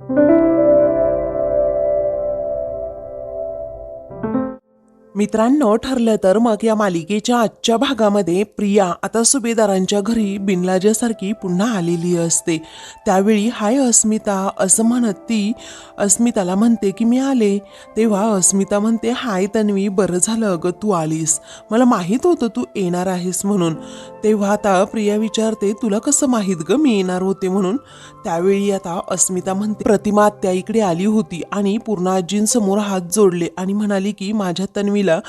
thank you मित्रांनो ठरलं तर मग या मालिकेच्या आजच्या भागामध्ये प्रिया आता सुभेदारांच्या घरी बिनलाजासारखी पुन्हा आलेली असते. त्यावेळी हाय अस्मिता असं म्हणत ती अस्मिताला म्हणते की मी आले. तेव्हा अस्मिता म्हणते हाय तन्वी बरं झालं अगं तू आलीस. मला माहीत होतं तू येणार आहेस म्हणून. तेव्हा आता प्रिया विचारते तुला कसं माहीत ग मी येणार होते म्हणून? त्यावेळी आता अस्मिता म्हणते प्रतिमा आत्या इकडे आली होती आणि पूर्ण आजींसमोर हात जोडले आणि म्हणाली की माझ्या तन्वी तन्वीला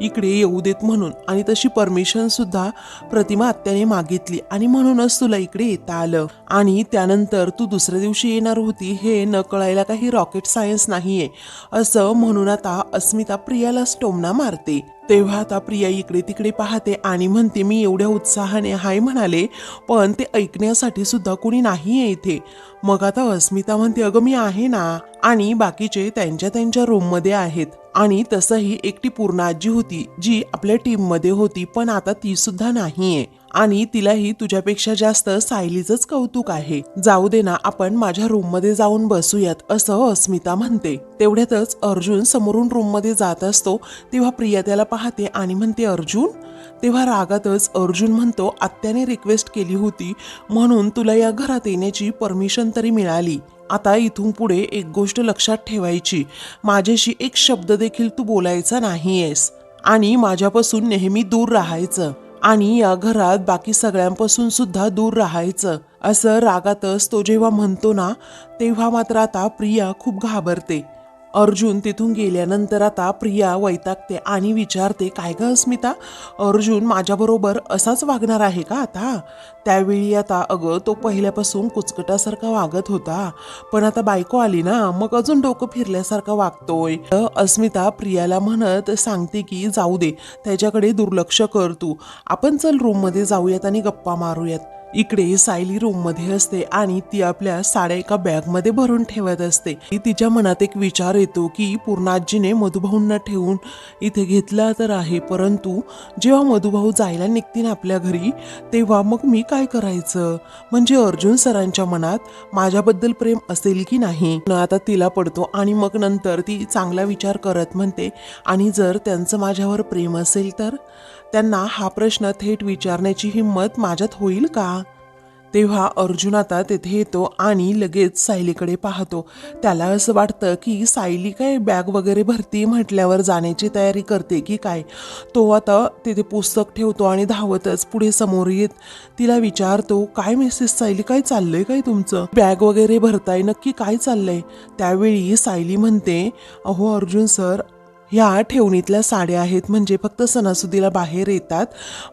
इकडे येऊ देत म्हणून. आणि तशी परमिशन सुद्धा प्रतिमा आत्याने मागितली. आणि म्हणूनच तुला इकडे येता आलं. आणि त्यानंतर तू दुसऱ्या दिवशी येणार होती. हे न कळायला काही रॉकेट सायन्स नाहीये. असं म्हणून आता अस्मिता प्रियाला स्टोमना मारते. तेव्हा आता प्रिया इकडे तिकडे पाहते आणि म्हणते मी एवढ्या उत्साहाने हाय म्हणाले पण ते ऐकण्यासाठी सुद्धा कोणी आहे इथे. मग आता अस्मिता म्हणते अगं मी आहे ना आणि बाकीचे त्यांच्या त्यांच्या रूममध्ये आहेत. आणि तसंही एकटी पूर्ण आजी होती जी आपल्या टीममध्ये होती पण आता ती सुद्धा नाहीये. आणि तिलाही तुझ्यापेक्षा जास्त सायलीचंच कौतुक आहे. जाऊ दे ना आपण माझ्या रूममध्ये जाऊन बसूयात असं अस्मिता म्हणते. तेवढ्यातच अर्जुन समोरून रूममध्ये जात असतो तेव्हा प्रिया त्याला पाहते आणि म्हणते अर्जुन? तेव्हा रागातच अर्जुन म्हणतो आत्याने रिक्वेस्ट केली होती म्हणून तुला या घरात येण्याची परमिशन तरी मिळाली. आता इथून पुढे एक गोष्ट लक्षात ठेवायची. माझ्याशी एक शब्द देखील तू बोलायचा नाहीयेस. आणि माझ्यापासून नेहमी दूर राहायचं. आणि या घरात बाकी सगळ्यांपासून सुद्धा दूर राहायचं असं रागातच तो जेव्हा म्हणतो ना तेव्हा मात्र आता प्रिया खूप घाबरते. अर्जुन तिथून गेल्यानंतर आता प्रिया वैतागते आणि विचारते काय ग अस्मिता? अर्जुन माझ्याबरोबर असाच वागणार आहे का आता? त्यावेळी आता अगं तो पहिल्यापासून कुचकटासारखा वागत होता. पण आता बायको आली ना मग अजून डोकं फिरल्यासारखा वागतोय. अस्मिता प्रियाला म्हणत सांगते की जाऊ दे त्याच्याकडे दुर्लक्ष कर तू. आपण चल रूममध्ये जाऊयात आणि गप्पा मारूयात. इकडे सायली रूममध्ये असते आणि ती आपल्या साड्या एका बॅगमध्ये भरून ठेवत असते. तिच्या मनात एक विचार येतो की पूर्णाजीने मधुभाऊंना ठेवून इथे घेतला तर आहे. परंतु जेव्हा मधुभाऊ जायला निघतील आपल्या घरी तेव्हा मग मी काय करायचं? म्हणजे अर्जुन सरांच्या मनात माझ्याबद्दल प्रेम असेल की नाही? आता तिला पडतो आणि मग नंतर ती चांगला विचार करत म्हणते आणि जर त्यांचं माझ्यावर प्रेम असेल तर? त्यांना हा प्रश्न थेट विचारण्याची हिंमत माझ्यात होईल का? तेव्हा अर्जुन आता तेथे येतो आणि लगेच सायलीकडे पाहतो. त्याला असं वाटतं की सायली काय बॅग वगैरे भरती म्हटल्यावर जाण्याची तयारी करते की काय? तो आता तिथे पुस्तक ठेवतो आणि धावतच पुढे समोर येत. तिला विचारतो काय मिसेस सायली? काय चाललंय काय तुमचं? बॅग वगैरे भरताय? नक्की काय चाललंय? त्यावेळी सायली म्हणते अहो अर्जुन सर ह्या ठेवणीतल्या साड्या आहेत. म्हणजे फक्त सणासुदीला बाहेर येतात.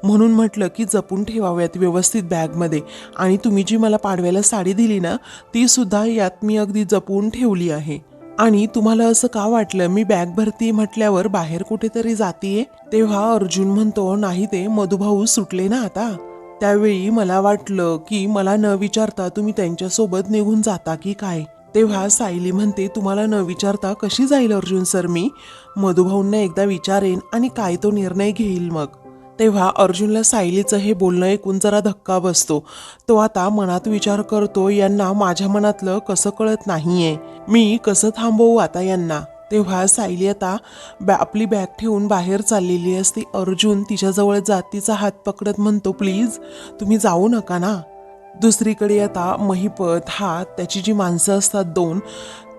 म्हणून म्हटलं की जपून ठेवाव्यात व्यवस्थित बॅगमध्ये. आणि तुम्ही जी मला पाडव्याला साडी दिली ना तीसुद्धा यात मी अगदी जपून ठेवली आहे. आणि तुम्हाला असं का वाटलं? मी बॅग भरती म्हटल्यावर बाहेर कुठेतरी जातीये? तेव्हा अर्जुन म्हणतो नाही ते मधुभाऊ सुटले ना आता. त्यावेळी मला वाटलं की मला न विचारता तुम्ही त्यांच्यासोबत निघून जाता की काय? तेव्हा सायली म्हणते तुम्हाला न विचारता कशी जाईल अर्जुन सर मी? मधुभाऊंना एकदा विचारेन आणि काय तो निर्णय घेईल मग. तेव्हा अर्जुनला सायलीचं हे बोलणं ऐकून जरा धक्का बसतो. तो आता मनात विचार करतो यांना माझ्या मनातलं कसं कळत नाहीये? मी कसं थांबवू आता यांना? तेव्हा सायली आता बॅ आपली बॅग ठेवून बाहेर चाललेली असती. अर्जुन तिच्याजवळ जात तिचा हात पकडत म्हणतो प्लीज तुम्ही जाऊ नका ना. दुसरीकडे आता महिपत हा त्याची जी माणसं असतात दोन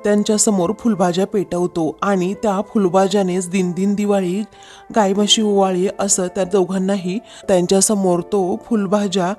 त्यांच्यासमोर फुलभाज्या पेटवतो आणि त्या फुलभाज्यानेच दिनदिन दिवाळी गायमाशी ओवाळी असं त्या दोघांनाही त्यांच्यासमोर तो फुलभाज्या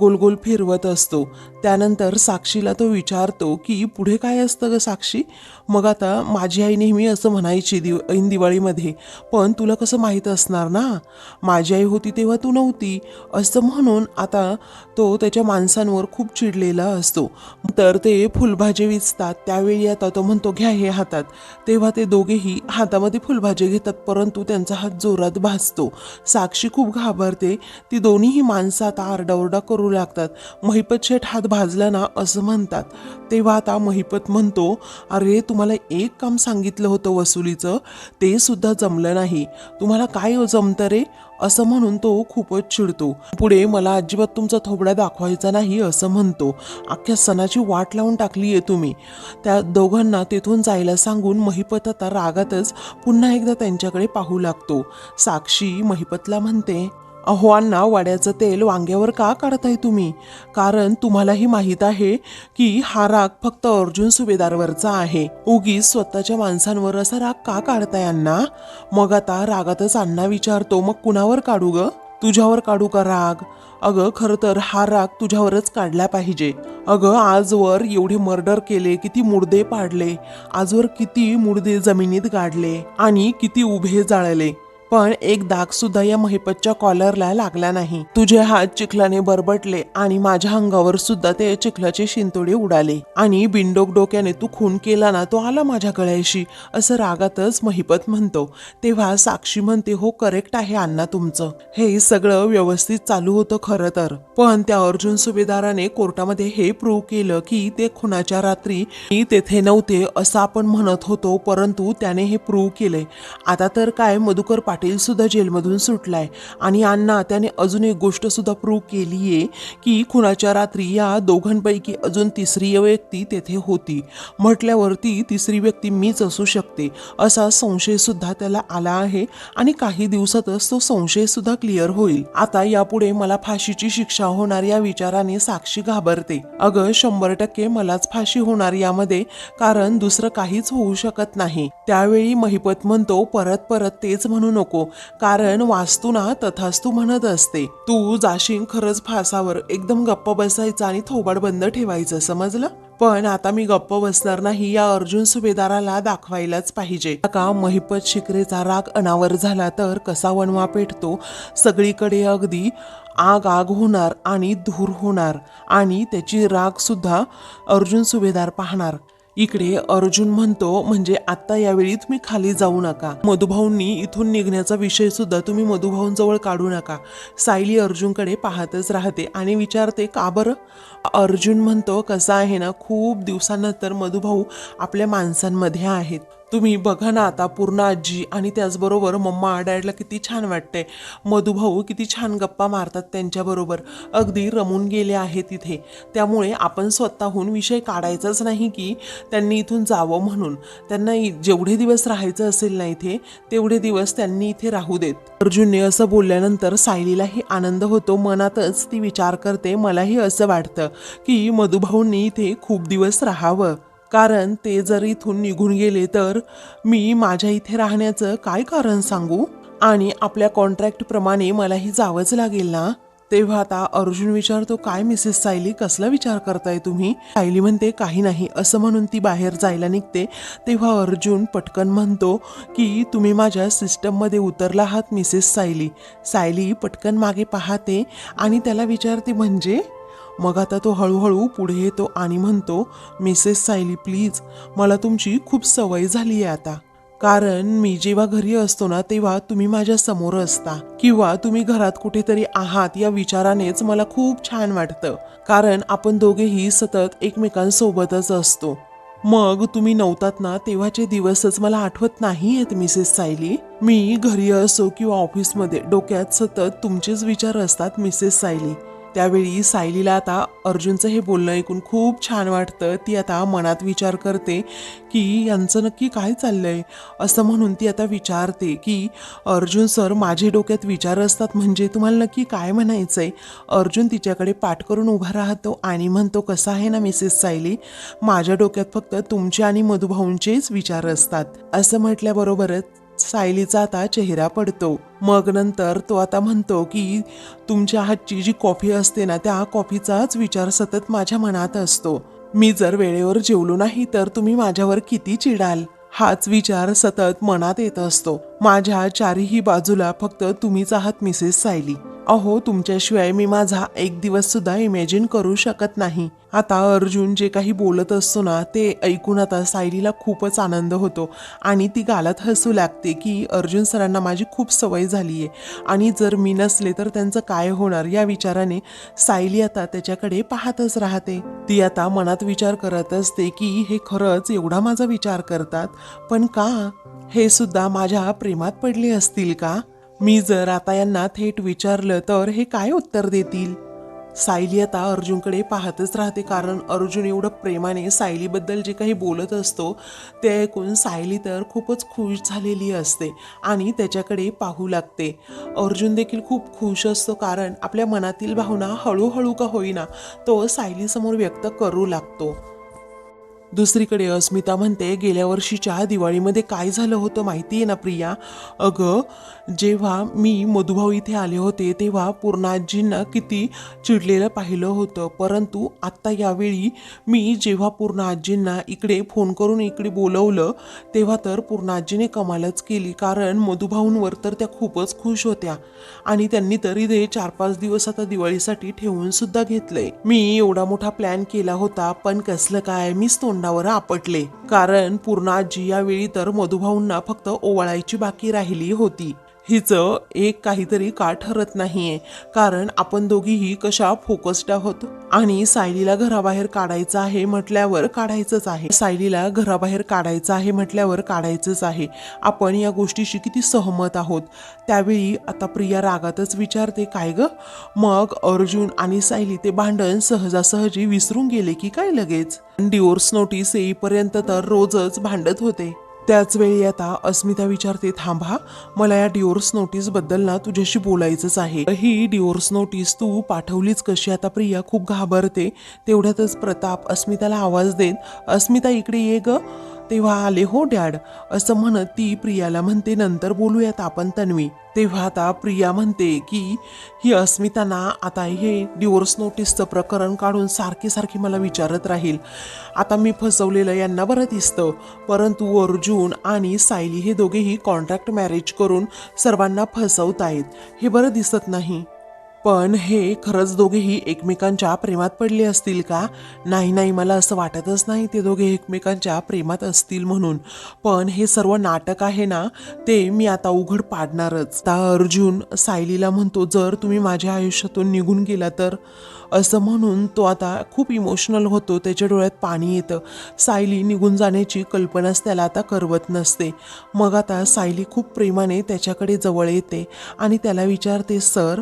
गोल गोल फिरवत असतो. त्यानंतर साक्षीला तो विचारतो की पुढे काय असतं ग साक्षी? मग आता माझी आई नेहमी असं म्हणायची दिव ऐन दिवाळीमध्ये पण तुला कसं माहीत असणार ना? माझी आई होती तेव्हा तू नव्हती. असं म्हणून आता तो त्याच्या माणसांवर खूप चिडलेला असतो. तर ते फुलभाजे विचतात. त्यावेळी आता तो म्हणतो घ्या हे हातात. तेव्हा ते दोघेही हातामध्ये फुलभाजी घेतात परंतु त्यांचा हात जोरात भासतो. साक्षी खूप घाबरते. ती दोन्हीही माणसं आता आरडाओरडा करू लागतात. महिपत शेठ हात भाजला ना असं म्हणतात. तेव्हा आता महिपत म्हणतो अरे तुम्हाला एक काम सांगितलं होतं वसुलीचं ते सुद्धा जमलं नाही. तुम्हाला काय जमतं रे? असं म्हणून तो खूपच चिडतो. पुढे मला अजिबात तुमचा थोबडा दाखवायचा नाही असं म्हणतो. अख्ख्या सणाची वाट लावून टाकली आहे तुम्ही. त्या दोघांना तेथून जायला सांगून महिपत आता रागातच पुन्हा एकदा त्यांच्याकडे पाहू लागतो. साक्षी महिपतला म्हणते अहो अण्णा वाड्याचं तेल वांग्यावर का काढताय तुम्ही? कारण तुम्हालाही माहीत आहे की हा राग फक्त अर्जुन सुभेदारवरचा आहे. उगीच स्वतःच्या माणसांवर असा राग का काढताय अण्णा? मग आता रागातच अण्णा विचारतो मग कुणावर काढू ग? तुझ्यावर काढू का राग? अगं खरं तर हा राग तुझ्यावरच काढला पाहिजे. अगं आजवर एवढे मर्डर केले किती मुडदे पाडले. आजवर किती मुडदे जमिनीत गाडले आणि किती उभे जाळले. पण एक दाग सुद्धा या महिपतच्या कॉलरला लागला नाही. तुझे हात चिखलाने बरबटले आणि माझ्या अंगावर सुद्धा ते चिखलाचे शिंतोडे उडाले. आणि बिंडोक डोक्याने तू खून केला ना तो आला माझ्या गळ्याशी असं रागातच महिपत म्हणतो. तेव्हा साक्षी म्हणते हो करेक्ट आहे अण्णा तुमचं. हे सगळं व्यवस्थित चालू होतं खरं तर. पण त्या अर्जुन सुभेदाराने कोर्टामध्ये हे प्रूव्ह केलं की ते खुनाच्या रात्री मी तेथे नव्हते असं आपण म्हणत होतो परंतु त्याने हे प्रूव्ह केले आता तर काय मधुकर पाटील सुद्धा जेलमधून सुटलाय. आणि अण्णा त्याने अजून एक गोष्ट सुद्धा प्रूव्ह केली आहे की खुनाच्या रात्री या दोघांपैकी अजून तिसरी व्यक्ती तेथे होती. म्हटल्यावर ती तिसरी व्यक्ती मीच असू शकते असा संशय सुद्धा त्याला आला आहे आणि काही दिवसातच तो संशय सुद्धा क्लिअर होईल. आता यापुढे मला फाशीची शिक्षा होणार या विचाराने साक्षी घाबरते. अगं शंभर टक्के मलाच फाशी होणार यामध्ये कारण दुसरं काहीच होऊ शकत नाही. त्यावेळी महिपत म्हणतो परत परत तेच म्हणू नको. कारण वास्तू ना तथास्तू म्हणत असते. तू जाशील खरंच फासावर. एकदम गप्प बसायचं आणि थोबाड बंद ठेवायचं समजलं? पण आता मी गप्प बसणार नाही या अर्जुन सुभेदाराला दाखवायलाच पाहिजे. का महिपत शिकरेचा राग अनावर झाला तर कसा वणवा पेटतो? सगळीकडे अगदी आग आग होणार आणि धूर होणार आणि त्याची राग सुद्धा अर्जुन सुभेदार पाहणार. इकडे अर्जुन म्हणतो म्हणजे आता यावेळी तुम्ही खाली जाऊ नका. मधुभाऊंनी इथून निघण्याचा विषय सुद्धा तुम्ही मधुभाऊंजवळ काढू नका. सायली अर्जुनकडे पाहतच राहते आणि विचारते का बरं? अर्जुन म्हणतो कसं आहे ना खूप दिवसानंतर मधुभाऊ आपल्या माणसांमध्ये आहेत. तुम्ही बघा ना आता पूर्ण आजी आणि त्याचबरोबर मम्मा डॅडला किती छान वाटते मधुभाऊ किती छान गप्पा मारतात त्यांच्याबरोबर. अगदी रमून गेले आहे तिथे त्यामुळे आपण स्वतःहून विषय काढायचाच नाही की त्यांनी इथून जावं म्हणून. त्यांना जेवढे दिवस राहायचं असेल ना इथे तेवढे दिवस त्यांनी इथे राहू देत. अर्जुनने असं बोलल्यानंतर सायलीलाही आनंद होतो. मनातच ती विचार करते मलाही असं वाटतं की मधुभाऊंनी इथे खूप दिवस राहावं. कारण ते जर इथून निघून गेले तर मी माझ्या इथे राहण्याचं काय कारण सांगू? आणि आपल्या कॉन्ट्रॅक्ट प्रमाणे मलाही जावंच लागेल ना? तेव्हा आता अर्जुन विचारतो काय मिसेस सायली कसला विचार करताय तुम्ही? सायली म्हणते काही नाही. असं म्हणून ती बाहेर जायला निघते. तेव्हा अर्जुन पटकन म्हणतो की तुम्ही माझ्या सिस्टममध्ये उतरला आहात मिसेस सायली. सायली पटकन मागे पाहते आणि त्याला विचारते म्हणजे? मग आता तो हळूहळू पुढे येतो आणि म्हणतो मिसेस सायली प्लीज मला तुमची खूप सवय झाली आहे आता. कारण मी जेव्हा घरी असतो ना तेव्हा तुम्ही माझ्यासमोर असता. किंवा तुम्ही घरात कुठेतरी आहात या विचारानेच मला खूप छान वाटतं. कारण आपण दोघेही सतत एकमेकांसोबतच असतो. मग तुम्ही नव्हतात ना तेव्हाचे दिवसच मला आठवत नाही आहेत मिसेस सायली. मी घरी असो किंवा ऑफिसमध्ये डोक्यात सतत तुमचेच विचार असतात मिसेस सायली. त्यावेळी सायलीला आता अर्जुनचं हे बोलणं ऐकून खूप छान वाटतं. ती आता मनात विचार करते की यांचं नक्की काय चाललं आहे असं म्हणून ती आता विचारते की अर्जुन सर माझे डोक्यात विचार असतात म्हणजे तुम्हाला नक्की काय म्हणायचं आहे अर्जुन तिच्याकडे पाठ करून उभा राहतो आणि म्हणतो कसं आहे ना मिसेस सायली? माझ्या डोक्यात फक्त तुमचे आणि मधुभाऊंचेच विचार असतात. असं म्हटल्याबरोबरच सायलीचा आता चेहरा पडतो. मग नंतर तो आता म्हणतो की तुमच्या हातची जी कॉफी असते ना त्या कॉफीचाच विचार सतत माझ्या मनात असतो. मी जर वेळेवर जेवलो नाही तर तुम्ही माझ्यावर किती चिडाल? हाच विचार सतत मनात येत असतो. माझ्या चारीही बाजूला फक्त तुम्हीच आहात मिसेस सायली. अहो तुमच्याशिवाय मी माझा एक दिवस सुद्धा इमॅजिन करू शकत नाही. आता अर्जुन जे काही बोलत असतो ना ते ऐकून आता सायलीला खूपच आनंद होतो. आणि ती गालात हसू लागते की अर्जुन सरांना माझी खूप सवय झाली आहे आणि जर मी नसले तर त्यांचं काय होणार या विचाराने सायली आता त्याच्याकडे पाहतच राहते. ती आता मनात विचार करत असते की हे खरंच एवढा माझा विचार करतात. पण का? हे सुद्धा माझ्या प्रेमात पडले असतील का? मी जर आता यांना थेट विचारलं तर हे काय उत्तर देतील? सायली आता अर्जुनकडे पाहतच राहते कारण अर्जुन एवढं प्रेमाने सायलीबद्दल जे काही बोलत असतो ते ऐकून सायली तर खूपच खुश झालेली असते आणि त्याच्याकडे पाहू लागते. अर्जुन देखील खूप खुश असतो कारण आपल्या मनातील भावना हळूहळू का होईना तो सायलीसमोर व्यक्त करू लागतो. दुसरीकडे अस्मिता म्हणते गेल्या वर्षीच्या दिवाळीमध्ये काय झालं होतं माहिती आहे ना प्रिया? अगं जेव्हा मी मधुभाऊ इथे आले होते तेव्हा पूर्णाजींना किती चिडलेलं पाहिलं होतं. परंतु आत्ता यावेळी मी जेव्हा पूर्णाजींना इकडे फोन करून इकडे बोलवलं तेव्हा तर पूर्णाजीने कमालच केली. कारण मधुभाऊंवर तर त्या खूपच खुश होत्या आणि त्यांनी तर इथे चार पाच दिवस आता दिवाळीसाठी ठेवून सुद्धा घेतलंय. मी एवढा मोठा प्लॅन केला होता पण कसलं काय? मीच तोंडावर आपटले. कारण पूर्ण आजी यावेळी तर मधुभाऊंना फक्त ओवाळायची बाकी राहिली होती. हिचं एक काहीतरी का ठरत नाहीये. कारण आपण दोघीही कशा फोकस्ड आहोत? आणि सायलीला घराबाहेर काढायचं आहे म्हटल्यावर काढायचंच आहे. सायलीला घराबाहेर काढायचं आहे म्हटल्यावर काढायचंच आहे. आपण या गोष्टीशी किती सहमत आहोत? त्यावेळी आता प्रिया रागातच विचारते काय ग? मग अर्जुन आणि सायली ते भांडण सहजासहजी विसरून गेले की काय लगेच? डिवोर्स नोटीस येईपर्यंत तर रोजच भांडत होते. त्याच वेळी आता अस्मिता विचारते थांबा मला या डिओर्स नोटीसबद्दल ना तुझ्याशी बोलायचंच आहे. ही डिओर्स नोटीस तू पाठवलीच कशी? आता प्रिया खूप घाबरते. तेवढ्यातच प्रताप अस्मिताला आवाज देत अस्मिता इकडे ये ग. तेव्हा आले हो डॅड. असं म्हणत ती प्रियाला म्हणते नंतर बोलूयात आपण तन्वी. तेव्हा आता प्रिया म्हणते की ही अस्मिताना आता हे डिवोर्स नोटीसचं प्रकरण काढून सारखी सारखी मला विचारत राहील. आता मी फसवलेलं यांना बरं दिसतं. परंतु अर्जुन आणि सायली हे दोघेही कॉन्ट्रॅक्ट मॅरेज करून सर्वांना फसवतायत. हे बरं दिसत नाही. पण हे खरंच दोघेही एकमेकांच्या प्रेमात पडले असतील का? नाही नाही मला असं वाटतच नाही ते दोघे एकमेकांच्या प्रेमात असतील म्हणून. पण हे सर्व नाटक आहे ना ते मी आता उघड पाडणारच. आता अर्जुन सायलीला म्हणतो जर तुम्ही माझ्या आयुष्यातून निघून गेला तर? असं म्हणून तो आता खूप इमोशनल होतो त्याच्या डोळ्यात पाणी येतं. सायली निघून जाण्याची कल्पनाच त्याला आता करवत नसते. मग आता सायली खूप प्रेमाने त्याच्याकडे जवळ येते आणि त्याला विचारते सर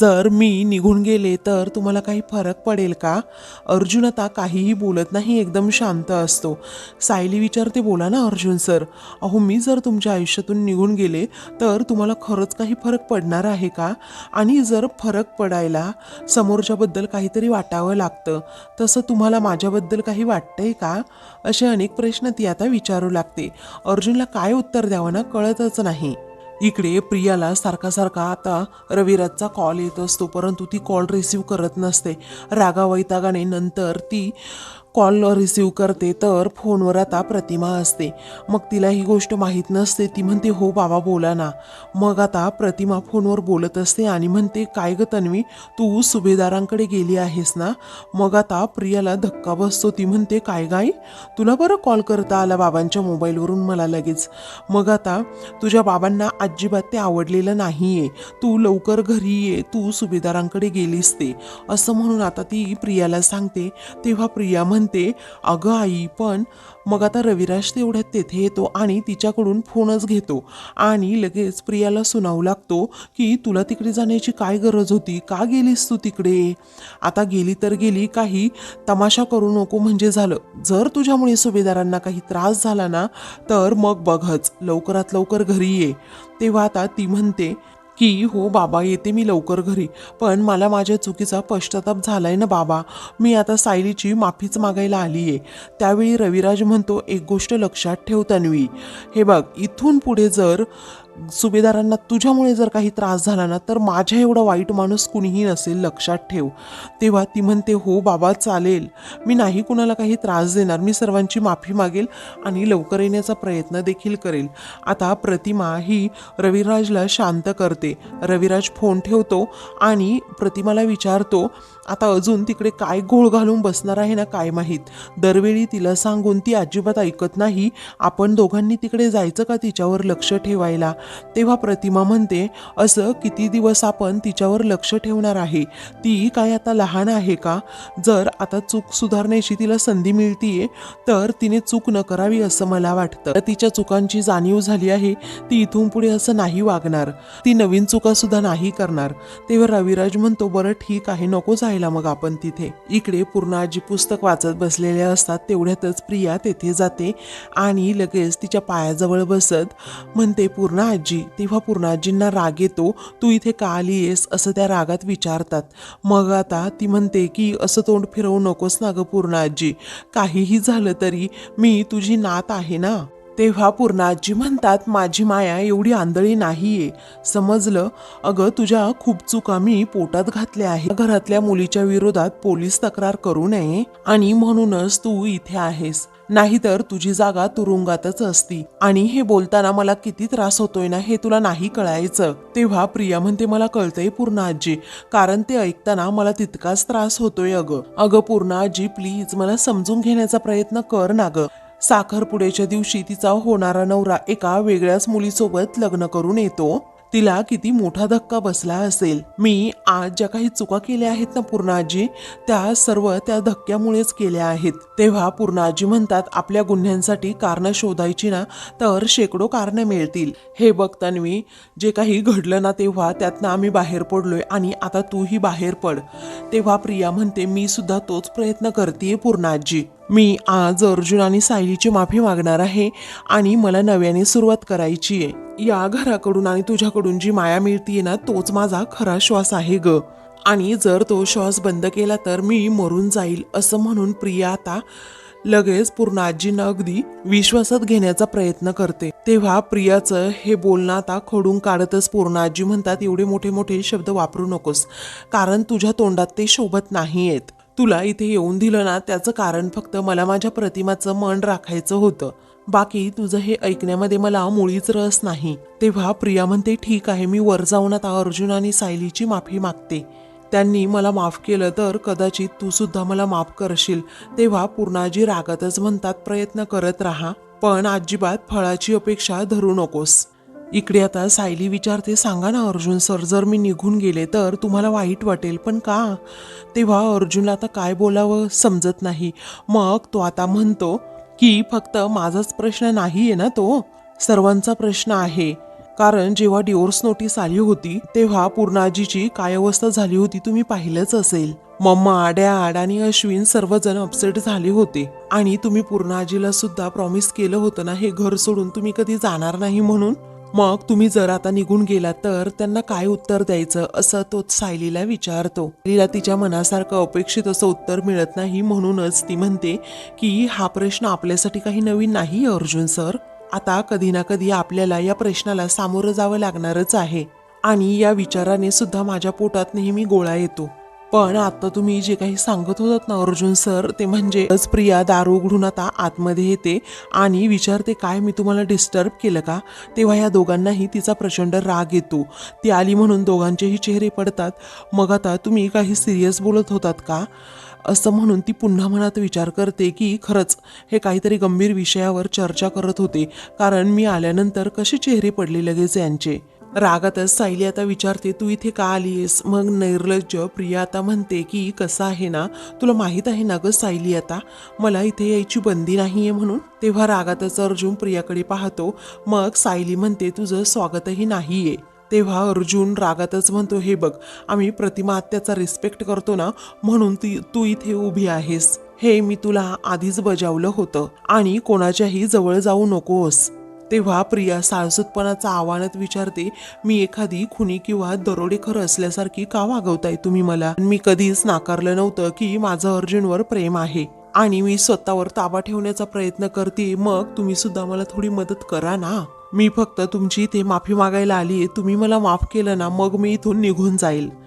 जर मी निघून गेले तर तुम्हाला काही फरक पडेल का? अर्जुन आता काहीही बोलत नाही एकदम शांत असतो. सायली विचारते बोला ना अर्जुन सर अहो मी जर तुमच्या आयुष्यातून निघून गेले तर तुम्हाला खरंच काही फरक पडणार आहे का? आणि जर फरक पडायला समोरच्याबद्दल काहीतरी वाटावं लागतं तसं तुम्हाला माझ्याबद्दल काही वाटतंय का? असे अनेक प्रश्न ती आता विचारू लागते. अर्जुनला काय उत्तर द्यावं ना कळतच नाही. इकडे प्रियाला सारखा सारखा आता रविराजचा कॉल येत असतो परंतु ती कॉल रिसीव करत नसते. रागावैतागाने नंतर ती कॉल रिसीव करते तर फोनवर आता प्रतिमा असते. मग तिला ही गोष्ट माहीत नसते ती म्हणते हो बाबा बोला ना. मग आता प्रतिमा फोनवर बोलत असते आणि म्हणते काय ग तन्वी तू सुभेदारांकडे गेली आहेस ना? मग आता प्रियाला धक्का बसतो ती म्हणते काय गाई तुला बरं कॉल करता आला बाबांच्या मोबाईलवरून मला लगेच. मग आता तुझ्या बाबांना अजिबात ते आवडलेलं नाही आहे तू लवकर घरी ये तू सुभेदारांकडे गेलीस ते. असं म्हणून आता ती प्रियाला सांगते. तेव्हा प्रिया म्हणते म्हणते अगं आई पण मग आता रविराज तेवढ्यात तेथे येतो आणि तिच्याकडून फोनच घेतो आणि लगेच प्रियाला सुनावू लागतो की तुला तिकडे जाण्याची काय गरज होती? का गेलीस तू तिकडे? आता गेली तर गेली काही तमाशा करू नको म्हणजे झालं. जर तुझ्यामुळे सुभेदारांना काही त्रास झाला ना तर मग बघच लवकरात लवकर घरी ये. तेव्हा आता ती म्हणते की हो बाबा येते मी लवकर घरी. पण मला माझ्या चुकीचा पश्चाताप झालाय ना बाबा. मी आता सायलीची माफीच मागायला आली आहे त्यावेळी रविराज म्हणतो एक गोष्ट लक्षात ठेव तन्वी. हे बघ इथून पुढे जर सुभेदारांना तुझ्यामुळे जर काही त्रास झाला ना तर माझ्या एवढा वाईट माणूस कुणीही नसेल लक्षात ठेव. तेव्हा ती म्हणते हो बाबा चालेल. मी नाही कुणाला काही त्रास देणार. मी सर्वांची माफी मागेल आणि लवकर येण्याचा प्रयत्न देखील करेल. आता प्रतिमा ही रविराजला शांत करते. रविराज फोन ठेवतो आणि प्रतिमाला विचारतो आता अजून तिकडे काय घोळ घालून बसणार आहे ना काय माहीत? दरवेळी तिला सांगून ती अजिबात ऐकत नाही. आपण दोघांनी तिकडे जायचं का तिच्यावर लक्ष ठेवायला? तेव्हा प्रतिमा म्हणते असं किती दिवस आपण तिच्यावर लक्ष ठेवणार आहे? ती काय आता लहान आहे का? जर आता चूक सुधारण्याची तिला संधी मिळतीये तर तिने चूक न करावी असं मला वाटतं. तिच्या चुकांची जाणीव झाली आहे ती इथून पुढे असं नाही वागणार. ती नवीन चुका सुद्धा नाही करणार. तेव्हा रविराज म्हणतो बरं ठीक आहे नको राहायला मग आपण तिथे. इकडे पूर्ण आजी पुस्तक वाचत बसलेले असतात तेवढ्यातच प्रिया तेथे जाते आणि लगेच तिच्या पायाजवळ बसत म्हणते पूर्ण आजी तेव्हा पूर्ण आजींना राग येतो. तू इथे का आली आहेस? असं त्या रागात विचारतात. मग आता ती म्हणते की असं तोंड फिरवू नकोस ना ग पूर्ण आजी. काहीही झालं तरी मी तुझी नात आहे ना? तेव्हा पूर्णाजी म्हणतात माझी माया एवढी आंधळी नाहीये. समजलं? अगं तुझ्या खूप चुका मी पोटात घातल्या आहे घरातल्या मुलीच्या विरोधात पोलीस तक्रार करू नये आणि म्हणूनच तू इथे आहेस. नाहीतर तुझी जागा तुरुंगातच असती. आणि हे बोलताना मला किती त्रास होतोय ना हे तुला नाही कळायचं. तेव्हा प्रिया म्हणते मला कळतंय पूर्ण आजी कारण ते ऐकताना मला तितकाच त्रास होतोय अगं. अगं पूर्ण आजी प्लीज मला समजून घेण्याचा प्रयत्न कर ना ग. साखरपुड्याच्या दिवशी तिचा होणारा नवरा एका वेगळ्याच मुलीसोबत लग्न करून येतो. तिला किती मोठा धक्का बसला असेल. मी आज ज्या काही चुका केल्या आहेत ना पूर्णाजी त्या सर्व त्या धक्क्यामुळेच केल्या आहेत. तेव्हा पूर्णाजी म्हणतात आपल्या गुन्ह्यांसाठी कारणं शोधायची ना तर शेकडो कारणं मिळतील. हे बघ तन्वी जे काही घडलं ना तेव्हा त्यातनं आम्ही बाहेर पडलोय आणि आता तूही बाहेर पड. तेव्हा प्रिया म्हणते मी सुद्धा तोच प्रयत्न करते पूर्णाजी. मी आज अर्जुन आणि सायलीची माफी मागणार आहे आणि मला नव्याने सुरुवात करायची आहे. या घराकडून आणि तुझ्याकडून जी माया मिळतीये ना तोच माझा खरा श्वास आहे ग. आणि जर तो श्वास बंद केला तर मी मरून जाईल असं म्हणून प्रिया आता लगेच पूर्ण आजींना अगदी विश्वासात घेण्याचा प्रयत्न करते. तेव्हा प्रियाचं हे बोलणं आता खोडून काढतच पूर्ण आजी म्हणतात एवढे मोठे मोठे शब्द वापरू नकोस. कारण तुझ्या तोंडात ते शोभत नाही आहेत तुला इथे येऊन दिलं ना त्याचं कारण फक्त मला माझ्या प्रतिमाचं मन राखायचं होतं. बाकी तुझं हे ऐकण्यामध्ये मला मुळीच रस नाही. तेव्हा प्रिया म्हणते ठीक आहे मी वर जाऊन आता अर्जुन आणि सायलीची माफी मागते. त्यांनी मला माफ केलं तर कदाचित तू सुद्धा मला माफ करशील. तेव्हा पूर्णाजी रागातच म्हणतात प्रयत्न करत राहा पण अजिबात फळाची अपेक्षा धरू नकोस. इकडे आता सायली विचारते सांगा ना अर्जुन सर जर मी निघून गेले तर तुम्हाला वाईट वाटेल पण का? तेव्हा अर्जुनला आता काय बोलावं समजत नाही. मग तो आता म्हणतो की फक्त माझाच प्रश्न नाही आहे ना तो? सर्वांचा प्रश्न आहे. कारण जेव्हा डिवोर्स नोटीस आली होती तेव्हा पूर्णाजीची काय अवस्था झाली होती तुम्ही पाहिलंच असेल. मम्मा डॅड आणि अश्विन सर्वजण अपसेट झाले होते. आणि तुम्ही पूर्णाजीला सुद्धा प्रॉमिस केलं होतं ना हे घर सोडून तुम्ही कधी जाणार नाही म्हणून? मग तुम्ही जर आता निघून गेला तर त्यांना काय उत्तर द्यायचं असं तो सायलीला विचारतो. सायलीला तिच्या मनासारखं अपेक्षित असं उत्तर मिळत नाही म्हणूनच ती म्हणते की हा प्रश्न आपल्यासाठी काही नवीन नाही अर्जुन सर. आता कधी ना कधी आपल्याला या प्रश्नाला सामोरं जावं लागणारच आहे. आणि या विचाराने सुद्धा माझ्या पोटात नेहमी गोळा येतो. पण आता तुम्ही जे काही सांगत होतात ना अर्जुन सर ते म्हणजे प्रिया दारू उघडून आता आतमध्ये येते. आणि विचारते काय मी तुम्हाला डिस्टर्ब केलं का? तेव्हा या दोघांनाही तिचा प्रचंड राग येतो. ती आली म्हणून दोघांचेही चेहरे पडतात. मग आता तुम्ही काही सिरियस बोलत होतात का? असं म्हणून ती पुन्हा मनात विचार करते की खरंच हे काहीतरी गंभीर विषयावर चर्चा करत होते. कारण मी आल्यानंतर कसे चेहरे पडले लगेच यांचे? रागातच सायली आता विचारते तू इथे का आलीस मग नैर्लज्ज प्रिया आता म्हणते की कसं आहे ना? तुला माहीत आहे ना ग सायली आता? मला इथे यायची बंदी नाही आहे म्हणून. तेव्हा रागातच अर्जुन प्रियाकडे पाहतो. मग सायली म्हणते तुझं स्वागतही नाही आहे तेव्हा अर्जुन रागातच म्हणतो हे बघ आम्ही प्रतिमा आत्याचा रिस्पेक्ट करतो ना म्हणून ती तू इथे उभी आहेस. हे मी तुला आधीच बजावलं होतं आणि कोणाच्याही जवळ जाऊ नकोस. तेव्हा प्रिया साळसूतपणाचा आव्हानात विचारते मी एखादी खुनी किंवा दरोडेखर असल्यासारखी का वागवताय तुम्ही मला? मी कधीच नाकारलं नव्हतं की माझं अर्जुनवर प्रेम आहे. आणि मी स्वतःवर ताबा ठेवण्याचा प्रयत्न करते मग तुम्ही सुद्धा मला थोडी मदत करा ना? मी फक्त तुमची इथे माफी मागायला आली तुम्ही मला माफ केलं ना मग मी इथून निघून जाईल.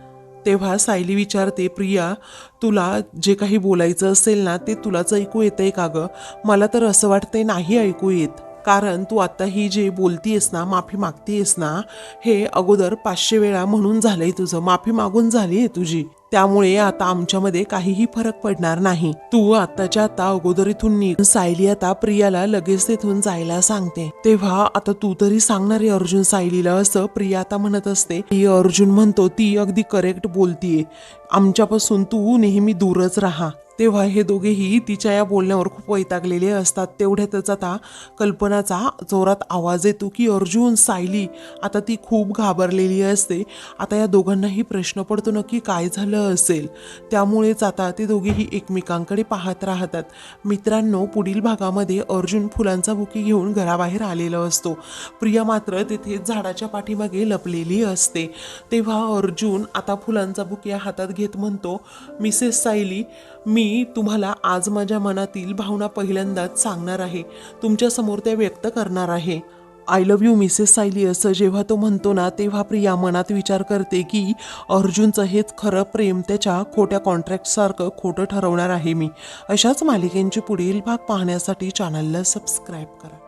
तेव्हा सायली विचारते प्रिया तुला जे काही बोलायचं असेल ना ते तुलाच ऐकू येतंय का ग? मला तर असं वाटतंय नाही ऐकू येत. कारण तू आता ही जे बोलतीयस ना माफी मागतीयस ना हे अगोदर पाचशे वेळा म्हणून झालंय तुझं. माफी मागून झाली आहे तुझी. त्यामुळे आता आमच्यामध्ये काहीही फरक पडणार नाही. तू आताच्या आता अगोदर इथून निघ. सायली आता प्रियाला लगेच तिथून जायला सांगते. तेव्हा आता तू तरी सांगणार आहे अर्जुन सायलीला असं. प्रिया आता म्हणत असते की अर्जुन म्हणतो ती अगदी करेक्ट बोलतीये. आमच्यापासून तू नेहमी दूरच राहा. तेव्हा हे दोघेही तिच्या या बोलण्यावर खूप वैतागलेले असतात. तेवढ्यातच आता कल्पनाचा जोरात आवाज येतो की अर्जुन सायली आता ती खूप घाबरलेली असते. आता या दोघांनाही प्रश्न पडतो नक्की काय झालं असेल? त्यामुळेच आता ते दोघेही एकमेकांकडे पाहत राहतात. मित्रांनो पुढील भागामध्ये अर्जुन फुलांचा बुके घेऊन घराबाहेर आलेला असतो. प्रिया मात्र तिथे झाडाच्या पाठीमागे लपलेली असते. तेव्हा अर्जुन आता फुलांचा बुके हातात घेत म्हणतो मिसेस सायली मी तुम्हाला आज माझ्या मनातील भावना पहिल्यांदाच सांगणार आहे. तुमच्यासमोर त्या व्यक्त करणार आहे. I love you Mrs Sayali असं जेव्हा तो म्हणतो ना तेव्हा प्रिया मनात विचार करते की अर्जुनचं हेच खरं प्रेम त्याच्या खोट्या कॉन्ट्रॅक्टसारखं खोटं ठरवणार आहे मी. अशाच मालिकेंचे पुढील भाग पाहण्यासाठी चॅनलला सबस्क्राईब करा.